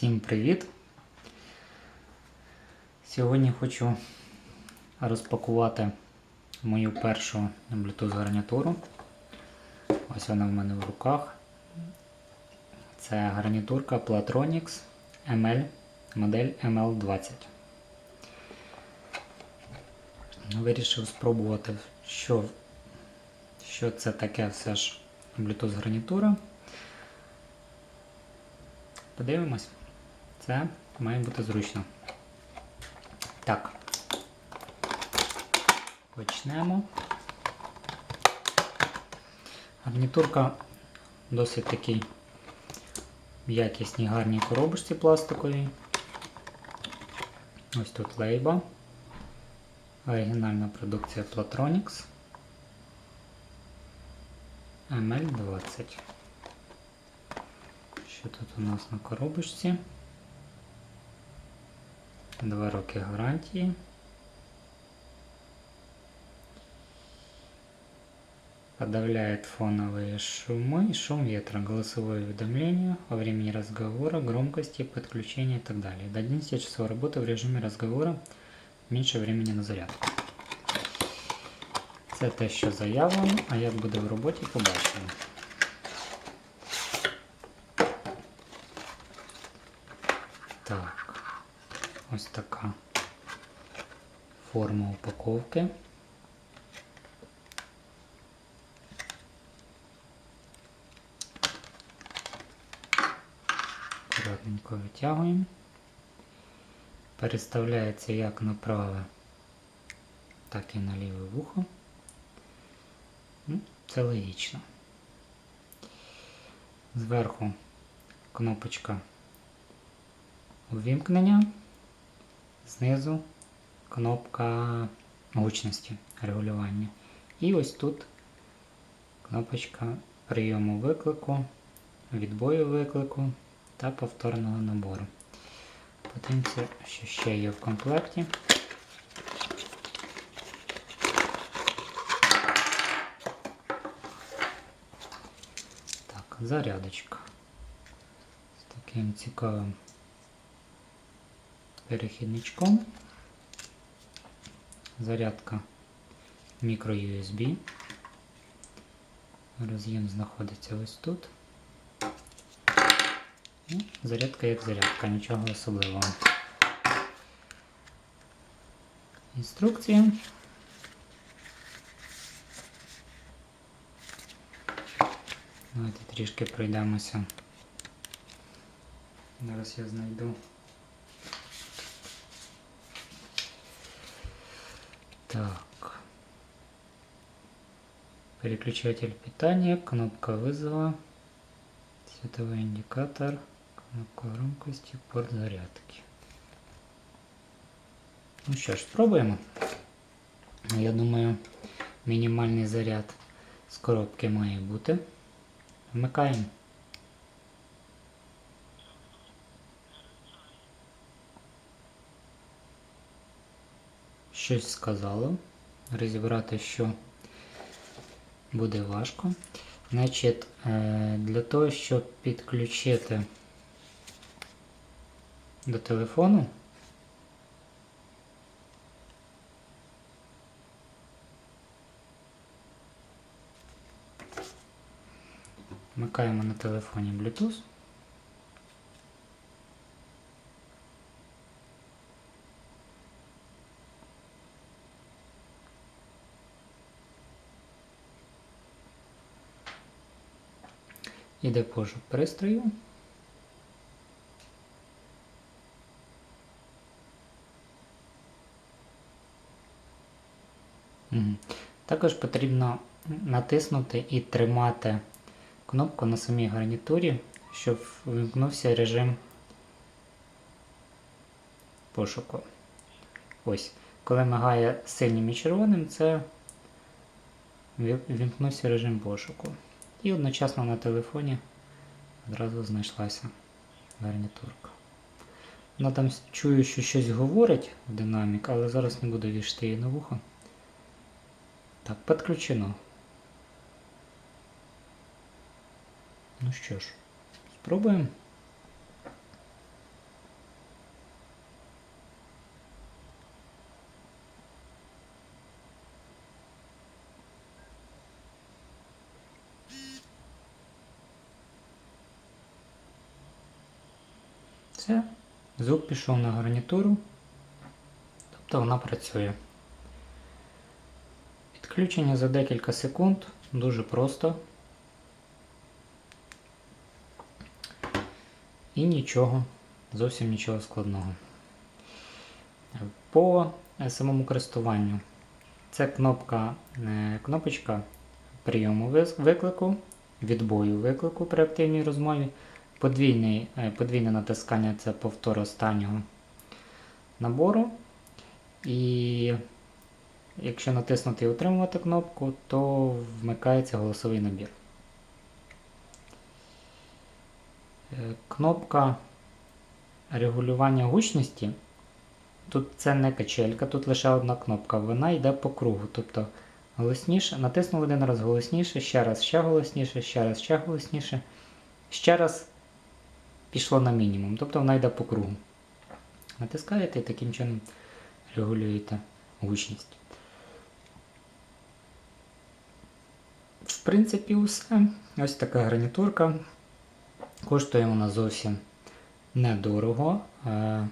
Всім привіт! Сьогодні хочу розпакувати мою першу Bluetooth гарнітуру. Ось вона в мене в руках. Це гарнітурка Platronics ML, модель ML20. Вирішив спробувати, що, що це таке все ж Bluetooth гарнітура. Подивимось. Це має бути зручно. Так. Почнемо. Гарнітурка досить такий в якісній гарній коробочці пластиковій. Ось тут лейба. Оригінальна продукція Platronics ML20. Що тут у нас на коробочці? Два роки гарантії. Подавляет фоновые шумы, шум ветра, голосовое уведомление во времени разговора, громкости, подключения и так далее. До 11 часов работы в режиме разговора, меньше времени на зарядку. Це те, що заявлено, а як буде в роботі, побачимо. Так, Ось така форма упаковки. Аккуратненько витягуємо. Переставляється як на праве, так і на ліве вухо. Ну, Це логічно. Зверху кнопочка увімкнення, знизу кнопка гучності регулювання. І ось тут кнопочка прийому виклику, відбою виклику та повторного набору. Подивимося, що ще є в комплекті. Так, зарядочка. З таким цікавим перехідничком. Зарядка мікро USB. Роз'єм знаходиться ось тут. Зарядка як зарядка, нічого особливого. Інструкція. Давайте трішки пройдемося. Зараз я знайду. Так. Переключатель питания, кнопка вызова, световой индикатор, кнопка громкости, порт зарядки. Ну що ж, спробуємо. Я думаю, мінімальний заряд з коробки має бути. Вмикаємо. Щось сказало. Розібрати, що буде важко. Значить, е, для того, щоб підключити до телефону, вмикаємо на телефоні Bluetooth. Іде пошук пристрою. Також потрібно натиснути і тримати кнопку на самій гарнітурі, щоб вимкнувся режим пошуку. Ось. Коли мигає синім і червоним, це вимкнувся режим пошуку. І одночасно на телефоні одразу знайшлася гарнітурка. Вона там чую, що щось говорить в динамік, але зараз не буду вішати її на вухо. Так, підключено. Ну що ж, спробуємо. Все, звук пішов на гарнітуру, тобто вона працює. Підключення за декілька секунд, дуже просто. І нічого, зовсім нічого складного. По самому користуванню. Це кнопка, е, кнопочка прийому виклику, відбою виклику при активній розмові. Е, подвійне натискання це повтор останнього набору. І якщо натиснути і утримувати кнопку, то вмикається голосовий набір. Е, Кнопка регулювання гучності. Тут це не качелька, тут лише одна кнопка. Вона йде по кругу. Тобто голосніше, натиснув один раз голосніше, ще раз ще голосніше, ще раз ще голосніше. Ще раз пішло на мінімум. Тобто вона йде по кругу. Натискаєте і таким чином регулюєте гучність. В принципі, усе. Ось така гарнітурка. Коштує вона зовсім недорого, е,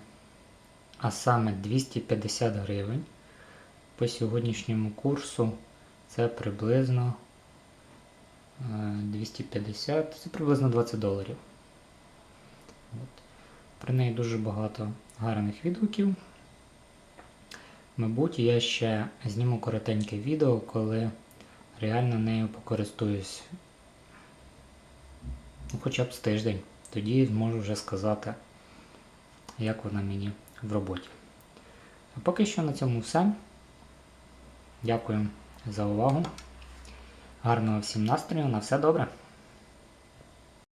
а саме 250 гривень. По сьогоднішньому курсу це приблизно е, 250, це приблизно 20 доларів. От. Про неї дуже багато гарних відгуків. Мабуть, я ще зніму коротеньке відео, коли реально нею покористуюсь ну, хоча б з тиждень. Тоді зможу вже сказати, як вона мені в роботі. А поки що на цьому все. Дякую за увагу. Гарного всім настрою, на все добре!